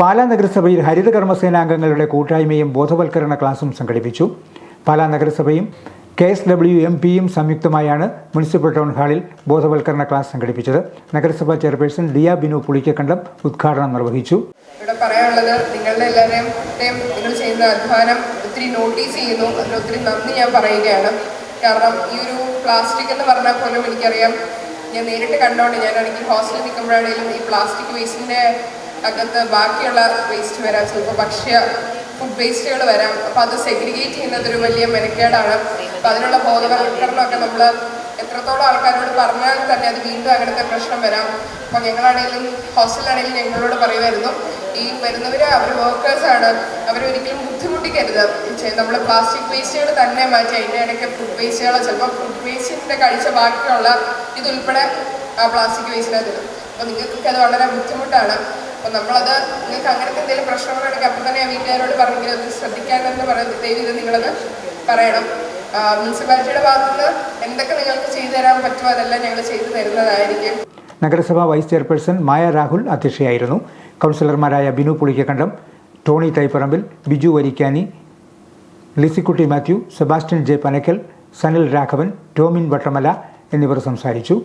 പാലാ നഗരസഭയിൽ ഹരിത കർമ്മസേനാംഗങ്ങളുടെ കൂട്ടായ്മയും ബോധവൽക്കരണ ക്ലാസും സംഘടിപ്പിച്ചു. പാലാ നഗരസഭയും കെ എസ് ഡബ്ല്യു എം പിയും സംയുക്തമായാണ് മുനിസിപ്പൽ ടൗൺ ഹാളിൽ ബോധവൽക്കരണ ക്ലാസ് സംഘടിപ്പിച്ചത്. നഗരസഭാ ചെയർപേഴ്സൺ ലിയ ബിനു പുളിക്കക്കണ്ടം ഉദ്ഘാടനം നിർവഹിച്ചു. ഇവിടെ പറയാനുള്ളത് നിങ്ങളുടെ എല്ലാവരെയും നിങ്ങൾ ചെയ്യുന്ന അധ്വാനം ഒത്തിരി നോട്ടീസ് ചെയ്യുന്നു. അതിന് ഒത്തിരി നന്ദി ഞാൻ പറയുകയാണ്. കാരണം ഈ ഒരു പ്ലാസ്റ്റിക് എന്ന് പറഞ്ഞാൽ പോലും എനിക്കറിയാം. ഞാൻ നേരിട്ട് കണ്ടോണ്ട് ഞാനാണെങ്കിൽ ഹോസ്റ്റലിൽ നിൽക്കുമ്പോഴാണെങ്കിലും ഈ പ്ലാസ്റ്റിക് വേസ്റ്റിന്റെ അകത്ത് ബാക്കിയുള്ള വേസ്റ്റ് വരാം. ചിലപ്പോൾ ഭക്ഷ്യ ഫുഡ് വേസ്റ്റുകൾ വരാം. അപ്പോൾ അത് സെഗ്രിഗേറ്റ് ചെയ്യുന്നത് ഒരു വലിയ മെനക്കേടാണ്. അപ്പോൾ അതിനുള്ള ബോധവൽക്കരണമൊക്കെ നമ്മൾ എത്രത്തോളം ആൾക്കാരോട് പറഞ്ഞാൽ തന്നെ അത് വീണ്ടും അങ്ങനത്തെ പ്രശ്നം വരാം. അപ്പോൾ ഞങ്ങളാണെങ്കിലും ഹോസ്റ്റലിലാണെങ്കിലും ഞങ്ങളോട് പറയുമായിരുന്നു ഈ വരുന്നവർ അവർ വർക്കേഴ്സാണ് അവരൊരിക്കലും ബുദ്ധിമുട്ടിക്കരുത്. നമ്മൾ പ്ലാസ്റ്റിക് വേസ്റ്റുകൾ തന്നെ മാറ്റി അതിന്റെ ഇടയ്ക്ക് ഫുഡ് വേസ്റ്റുകൾ ചിലപ്പോൾ ഫുഡ് വേസ്റ്റിന്റെ കഴിച്ച ബാക്കിയുള്ള ഇതുൾപ്പെടെ ആ പ്ലാസ്റ്റിക് വേസ്റ്റിനകത്തിടും അപ്പോൾ നിങ്ങൾക്കൊക്കെ അത് വളരെ ബുദ്ധിമുട്ടാണ്. അപ്പോൾ നമ്മളത് നിങ്ങൾക്ക് അങ്ങനത്തെ എന്തെങ്കിലും പ്രശ്നങ്ങളുണ്ടെങ്കിൽ അപ്പം തന്നെ വീട്ടുകാരോട് പറഞ്ഞെങ്കിൽ അത് ശ്രദ്ധിക്കാനെന്ന് പറയുന്നത് ദൈവം ഇത് നിങ്ങളത് പറയണം. മുനിസിപ്പാലിറ്റിയുടെ ഭാഗത്തുനിന്ന് എന്തൊക്കെ നിങ്ങൾക്ക് ചെയ്തു തരാൻ പറ്റുമോ അതെല്ലാം ഞങ്ങൾ ചെയ്തു തരുന്നതായിരിക്കും. നഗരസഭാ വൈസ് ചെയർപേഴ്സൺ മായ രാഹുൽ അധ്യക്ഷയായിരുന്നു. കൗൺസിലർമാരായ Binu Pulikkakandam Tony Thaiparambil Biju Varikkani Lisikutty Mathew Sebastian J Panakkal Sanil Raghavan Tomin Vattamala എന്നിവർ സംസാരിച്ചു.